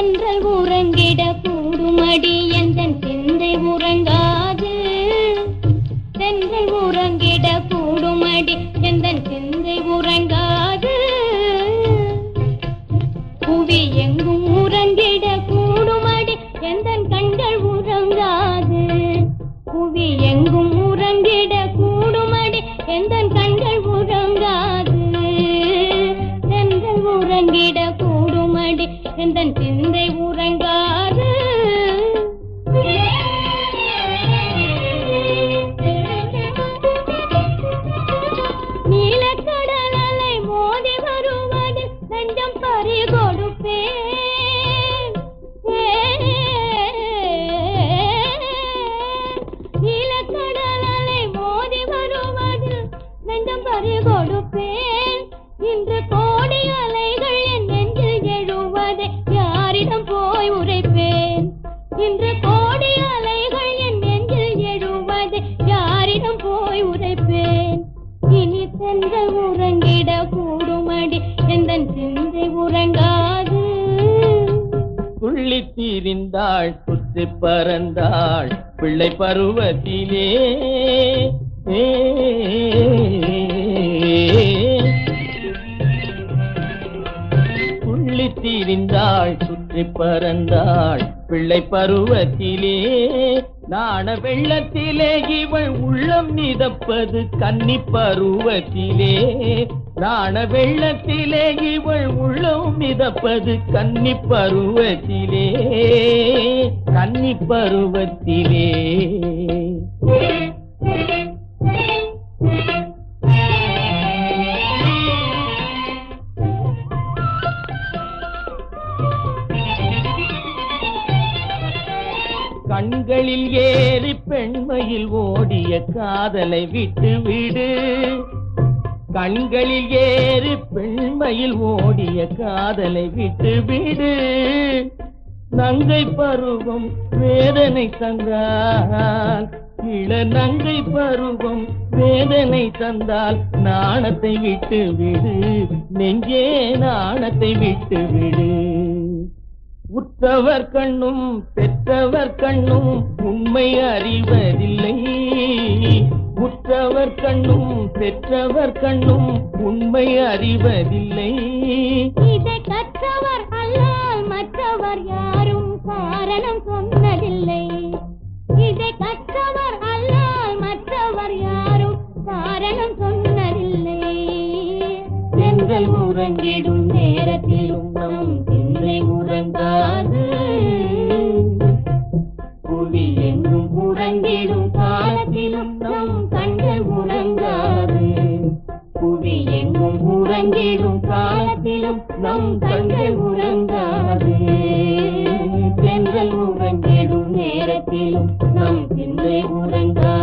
தென்றல் உறங்கிட கூடுமடி எந்தன் சிந்தை உறங்காது. நீலக்கடல் மோதி வருவது நெஞ்சம் பறி கொடுப்பேன் நீலக்கடல் மோதி வருவது நெஞ்சம் பறி கொடுப்பேன் இன்று இன்று கோடி அலைகள் என் நெஞ்சில் எழுவதை யாரிடம் போய் உரைப்பேன் இனி சென்றல் உறங்கிட கூடுமடி எந்தன் சிந்தை உறங்காது. துள்ளி தீரிந்தாள் சுற்றி பறந்தாள் பிள்ளை பருவத்திலே. புள்ளி தீரிந்தாள் சுற்றி பறந்தாள் பிள்ளை பருவத்திலே நாண வெள்ளத்திலே இவள் உள்ளம் மிதப்பது கன்னி பருவத்திலே. நாண வெள்ளத்திலே இவள் உள்ளம் மிதப்பது கன்னி பருவத்திலே. கன்னி பருவத்திலே. கண்களில் ஏறி பெண்மையில் ஓடிய காதலை விட்டு விடு கண்களில் ஏறி பெண்மையில் ஓடிய காதலை விட்டு விடு நங்கை பருவம் வேதனை தந்தால் இள நங்கை பருவம் வேதனை தந்தால் நாணத்தை விட்டு விடு நெஞ்சே நாணத்தை விட்டு விடு உற்றவர் கண்ணும் பெற்றவர் கண்ணும் உண்மை அறிவதில்லை. உற்றவர் கண்ணும் பெற்றவர் கண்ணும் உண்மை அறிவதில்லை. இதை கற்றவர் அல்லால் மற்றவர் யாரும் காரணம் சொன்னதில்லை. இதை கற்றவர் அல்லால் மற்றவர் யாரும் காரணம் சொன்னதில்லை. தென்றல் உறங்கிடும் நேரத்திலும் உறங்காது புவி எங்கும் உறங்கிடும் காலத்திலும் நம் கண்கள் உறங்காது. தென்றல் உறங்கிடும் நேரத்திலும் நம் சிந்தை உறங்காது.